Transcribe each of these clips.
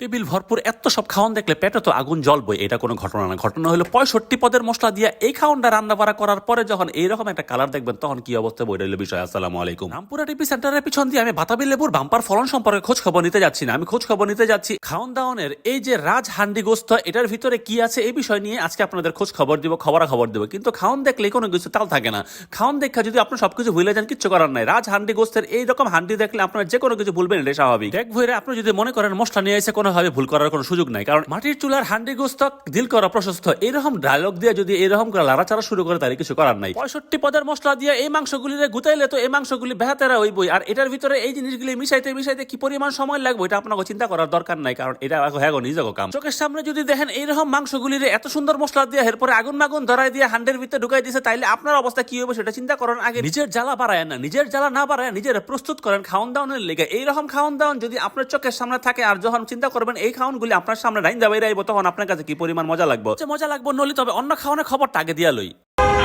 Table ভরপুর এত সব খাওয়ান দেখলে পেটে তো আগুন জ্বলবই, এটা কোনো ঘটনা না। ঘটনা হলো পঁয়ষট্টি পদের মশলা দিয়ে এই খাওয়ানটা রান্না বাড়া করার পরে যখন এইরকম একটা কালার দেখবেন, তখন কি অবস্থা বই রইল বিষয়। আসসালামু আলাইকুম। রামপুরা টিপি সেন্টারের পিছন দিয়ে আমি বাতাবি লেবুর বাম্পার ফলন সম্পর্কে খোঁজ খবর নিতে যাচ্ছি না। আমি খোঁজ খবর নিতে যাচ্ছি খাওয়ান দাওয়ানের এই যে রাজ হান্ডি গোস্ত, এটার ভিতরে কি আছে এই বিষয় নিয়ে আজকে আপনাদের খোঁজ খবর দিব খবরা খবর দিব। কিন্তু খাওয়ান দেখলে কোনো কিছু তাল থাকে না। খাওয়ান দেখা যদি আপনি সবকিছু ভুলে যান, কিচ্ছু করার নাই। রাজ হান্ডি গোস্তের এইরকম হান্ডি দেখলে আপনার যে কোনো কিছু ভুলবেন এটা স্বাভাবিক। দেখ ভুইরে, আপনি যদি মনে করেন মশলা নিয়ে এসে কোনোভাবে ভুল করার কোনো সুযোগ নাই। কারণ মাটির চুলার হান্ডি গোস্ত দিল করা প্রশস্ত, এরকম ডায়লগ দিয়ে যদি এরকম করে লাড়াচাড়া শুরু করে তার কিছু করার নাই। পঁয়ষট্টি পদের মশলা দিয়ে এই মাংসগুলিরে গুতাইলে তো এই মাংসগুলি বেহাতেরা হইবই। আর এটার ভিতরে এই জিনিসগুলি মিশাইতে মিশাইতে কি পরিমাণ সময় লাগবে এটা আপনাকে চিন্তা করার দরকার নাই, কারণ এটা হ্যাঁ নিজেকে কাম। চোখের সামনে যদি দেখেন এইরকম মাংসগুলিরে এত সুন্দর মশলা দিয়ে এরপরে আগুন মাগুন ধরাই দিয়ে হান্ডের ভিতরে ঢুকাই দিয়েছে তাইলে আপনার অবস্থা কি হবে সেটা চিন্তা করার আগে নিজের জ্বালা বাড়ায় না, নিজের জ্বালা না বাড়ায় নিজের প্রস্তুত করেন খাওয়ান দাওয়ানের লেগে। এইরকম খাওয়ান দাওয়ান যদি আপনার চোখের সামনে থাকে, আর যখন চিন্তা করবেন এই খাওয়ানগুলি আপনার সামনে রাইন দাবাই রাইব তখন আপনার কাছে কি পরিমাণ মজা লাগবে? যে মজা লাগবে নলি তবে অন্য খাওয়ানোর খবরটা আগে দিয়া লই।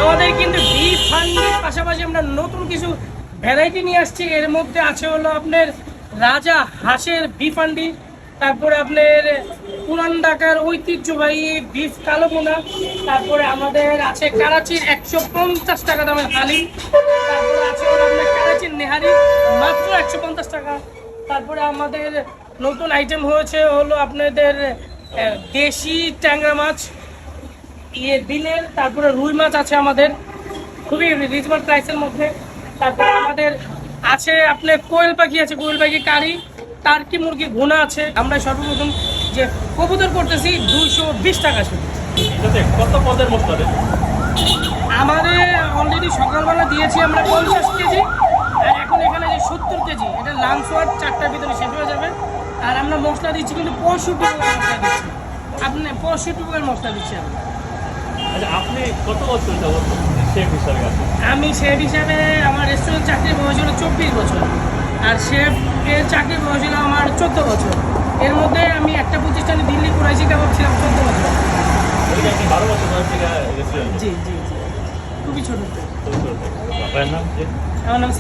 আমাদের কিন্তু বিফ হান্ডির পাশাপাশি আমরা নতুন কিছু ভ্যারাইটি নিয়ে আসছি। এর মধ্যে আছে হলো আপনার রাজা হাঁসের বিফ হান্ডি তারপরে আপনার পুরান ঢাকার ঐতিহ্যবাহী বিফ কালো পোনা তারপরে আমাদের আছে কারাচির একশো পঞ্চাশ টাকা দামের হালি তারপরে আছে হলো আপনার কারাচির নেহারি মাত্র একশো পঞ্চাশ টাকা। তারপরে আমাদের নতুন আইটেম হয়েছে হলো আপনাদের দেশি ট্যাংরা মাছ। ইয়ে বিলের তারপরে রুই মাছ আছে আমাদের। খুবই রিজনেবল প্রাইসের মধ্যে। তারপরে আমাদের আছে আপনার কোয়েল পাখি আছে কোয়েল পাখি কারি। টার্কি মুরগি ঘুনা আছে। আমরা সর্বপ্রথম যে কবুতর করতেছি দুইশো বিশ টাকা শুধু কত পদের মশলা আমাদের অলরেডি সকালবেলা দিয়েছি আমরা পঞ্চাশ কেজি। আর এখন এখানে যে সত্তর কেজি এটা লাঞ্চ ওয়ার চারটার ভিতরে শেষ হয়ে যাবে। আর আমরা মশলা দিচ্ছি কিন্তু পঁয়ষট্টি টাকার মশলা দিচ্ছি। আপনি পঁয়ষট্টি টাকার মশলা দিচ্ছি আমরা আচ্ছা আপনি কত বছর যাবত শেফ হিসাবে আছেন? আমি শেফ হিসাবে আমার রেস্টুরেন্ট চাকরির বয়স হলো চব্বিশ বছর। আর শেফের চাকরির বয়স হলো আমার চোদ্দ বছর। এর মধ্যে আমি একটা প্রতিষ্ঠানে দিল্লি কুরাইশি কাবাব ছিলাম চোদ্দ বছর। বারো জি জি জি। খুবই ছোট আপনার নাম আমার নাম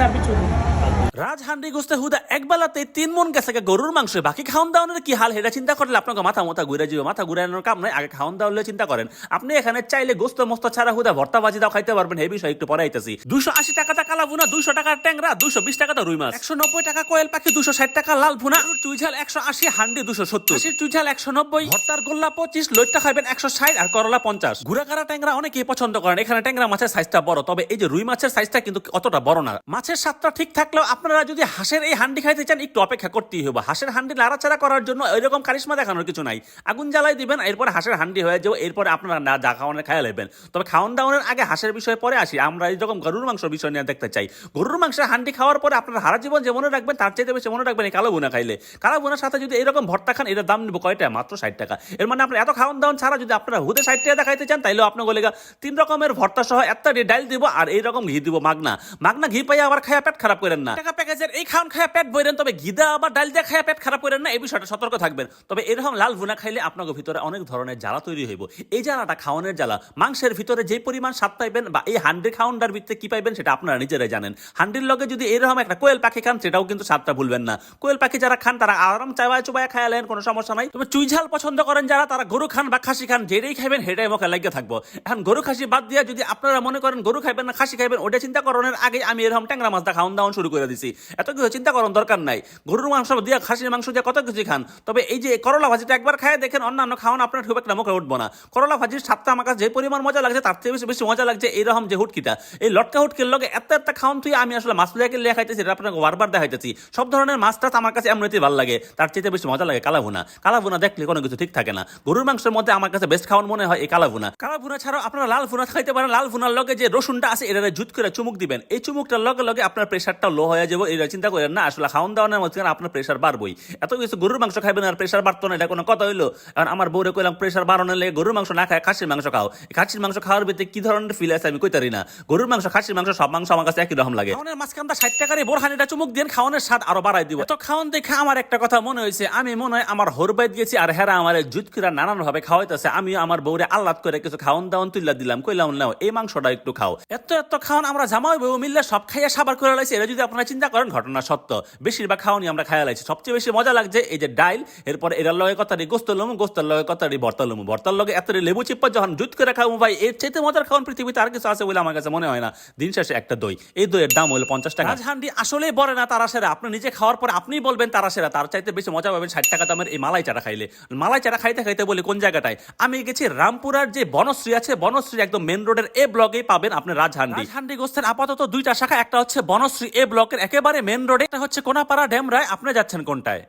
রাজ হান্ডি গোস্তে হুদা এক বেলাতে তিন মন গেছে গরুর মাংস বাকি খাওয়ান দাওয়ানের কি হাল হেটা চিন্তা করলে আপনাকে মাথা মাথা ঘুরে যাবে, মাথা ঘুরানোর কাম নয় আগে খাওয়ান দাওয়ালে চিন্তা করেন। আপনি এখানে চাইলে গোস্ত মস্ত ছাড়া হুদা ভর্তা ভাজি দাও খাইতে পারবেন এই বিষয় একটু পরে আইতেছি দুশো আশি টাকাটা কালা ভুনা, দুশো টাকার ট্যাংরা, দুশো বিশ টাকাটা রুই মাছ। একশো নব্বই টাকা কোয়েল পাখি, দুশো ষাট টাকা লাল ভুনা। চুইঝাল একশো আশি, হান্ডি দুশো সত্তর। আশির চুইঝাল একশো নব্বই। ভর্তার গোল্লা পঁচিশ, লইটটা খাইবেন একশো ষাট আর করলা পঞ্চাশ। ঘুরাকারা ট্যাংরা অনেকেই পছন্দ করেন, এখানে ট্যাংরা মাছের সাইজটা বড়, তবে এই যে রুই মাছের সাইজটা কিন্তু অতটা বড় না। মাছের স্বাদটা ঠিক থাকলেও আপনারা যদি হাঁসের এই হান্ডি খাইতে চান, একটু অপেক্ষা করতেই হবে হাঁসের হান্ডি লাড়াচাড়া করার জন্য এরকম কারিশমা দেখানোর কিছু নাই। আগুন জ্বালাই দিবেন, এরপর হাঁসের হান্ডি হয়ে যাবে, এরপরে আপনারা না যা খাওয়ানোর খাইয়া নেবেন তবে খাওয়ান দাওয়ানোর আগে হাঁসের বিষয়ে পরে আসি। আমরা এইরকম গরুর মাংস বিষয় নিয়ে দেখতে চাই। গরুর মাংসের হান্ডি খাওয়ার পরে আপনারা হারা জীবন যে মনে রাখবেন, তার চাইতে বেশি মনে রাখবেন এই কালো বুনা খাইলে। কালো বুনার সাথে যদি এরকম ভর্তা খান, এটার দাম নিব কয়টা? মাত্র ষাট টাকা। এর মানে আপনার এত খাওয়ান দাওয়ান ছাড়া যদি আপনারা হুদে ষাট টাকা দেখাইতে চান, তাইলেও আপনার গলে তিন রকমের ভর্তা সহ একটা ডাইল দিব আর এইরকম ঘি দিব। মাগনা। মাগনা ঘি পাইয়া আবার খায়া পেট খারাপ করেন না। টাকা প্যাকেজের এই খাওয়ান খায়া পেট বইরেন তবে আবার ডাল দিয়ে খায়া পেট খারাপ করেন না, এই বিষয়টা সতর্ক থাকবেন। তবে এরকম লাল ভুনা খাইলে আপনাকে ভিতরে অনেক ধরনের জ্বালা তৈরি হইব। এই জ্বালাটা জ্বালা, মাংসের ভিতরে যে পরিমাণ স্বাদ পাইবেন বা এই হান্ডি খাওয়ানটার ভিতরে কি পাইবেন সেটা আপনারা নিজেরাই জানেন। হান্ডির লগে যদি এরকম একটা কোয়েল পাখি খান, সেটাও কিন্তু স্বাদটা ভুলবেন না। কোয়েল পাখি যারা খান, তারা আরাম চাওয়ায় চুবায় খায়ালেন কোনো সমস্যা নাই। তবে চুইঝাল পছন্দ করেন যারা, তারা গরু খান বা খাসি খান, যেটাই খাইবেন সেটাই মুখে লাগিয়ে থাকব। এখন গরু খাসি বাদ দিয়ে যদি আপনারা মনে করেন গরু খাইবেন না, খাসি খাইবেন, ওটা চিন্তা করানোর আগে আমি এরকম ট্যাংরা মাছটা খাওয়ান দাওয়ান শুরু করে দিছি। এত কিছু চিন্তা করার দরকার নাই। গরুর মাংস দিয়ে, খাসির মাংস দিয়ে কত কিছু খান। তবে এই যে করলা ভাজিটা একবার খায় দেখেন, অন্যান্য খাওয়ান আপনার খুব একটা মুখে উঠবো না। করলা ভাজির স্বাদটা আমার কাছে যে পরিমাণ মজা লাগছে, তার থেকে বেশি বেশি মজা লাগছে এইরকম যে হুটকিটা। এই লটকা হুটকির লগে এত এত খাওয়ান তুই আমি আসলে মাছ লিয়াকে লিয়া খাইতেছি, এটা আপনাকে বারবার দেখাইতেছি। সব ধরনের মাছ টাছ আমার কাছে এমনিতেই ভালো লাগে। তার চেয়ে বেশি মজা লাগে কালাভুনা। কালাভুনা দেখলে কোনো কিছু ঠিক থাকে না। গরুর মাংসের মধ্যে আমার কাছে বেস্ট খাওয়ান মনে হয় এই কালাভুনা। কালাভুনা ছাড়াও আপনারা লাল ভুনা খাইতে পারেন। লাল ভুনার লগে যে রসুনটা আছে এটা জুত করে চুমুক দিবেন। এই চুমুকটার লগে লগে আপনার প্রেশারটা লো হয়ে যাবে এটা চিন্তা করেন না। আসলে খাওয়ান দাওয়ানোর মধ্যে আপনার প্রেশার বাড়বই। এত কিছু গরুর মাংস খাইবেন আর প্রেশার বাড়তো না এটা কোনো কথা হইল? কারণ আমার বউরে কইলাম প্রেশার বাড়ানোর লেগে গরুর মাংস না খায় খাসির মাংস খাও। খাসির মাংস খাওয়ার ভিতরে কি ধরনের ফিল আছে আমি কইতারি না। গরুর মাংস খাসির মাংস সব মাংস আমার কাছে একই রকম লাগে। খাওয়ানোর মাঝখানটা ষাট টাকার বোরহানিটা চুমুক দিয়ে খাওয়ানোর স্বাদ আরও বাড়াই দিব। তো খাওয়ান দেখে আমার একটা কথা মনে হয়েছে আমি মনে হয় আমার হরবাইত গেছি আর হেরা আমার জুতকিরা নানান ভাবে খাওয়াইতেছে। আমি আমার বউরে আল্লাদ করে কিছু খাওয়ান দাওয়ান তুল্লা দিলাম। কইলাম নাও এই মাংসটা একটু খাও। এত এত খাওয়ান আমরা জামাই বউ মিললে সব খাইয়া সাবার করে লাইছে। এটা যদি আপনারা চিন্তা করেন ঘটনা সত্য। বেশিরভাগ খাওয়ানি আমরা খাইয়া লাইছি। সবচেয়ে বেশি মজা লাগছে এই যে ডাইল এরপর এটার লগে কথাটি গোস্ত লমু গোস্তের লগে কথাটি ভর্তা লমু। ভর্তার লগে এত লেবু চিপ্পা যখন জুত করে খাব ভাই এর চাইতে মজার খাওয়ান পৃথিবীতে আর কিছু আছে বলে আমার কাছে মনে হয় না। দিন শেষে একটা দই। এই দইয়ের দাম হলো পঞ্চাশ টাকা। রাজহান্ডি আসলেই বলে না তারা সেরা। আপনি নিজে খাওয়ার পর আপনিই বলবেন তারা সেরা। তার চাইতে বেশি মজা পাবেন ষাট টাকা দামের এই মালাই চাটা খাইলে। মালাই চাটা খাইতে খাইতে বলি কোন জায়গাটায়? আমি গেছি রামপুরার যে বনশ্রী আছে বনশ্রী একদম মেন রোডের এ ব্লকেই পাবেন আপনি রাজহান্ডি। রাজহান্ডি গোস্তের আপাতত দুইটা শাখা একটা হচ্ছে বনশ্রী এ ব্লকের একেবারে মেন রোডে একটা হচ্ছে কোনাপাড়া ড্যাম রায়। আপনি যাচ্ছেন কোনটায়?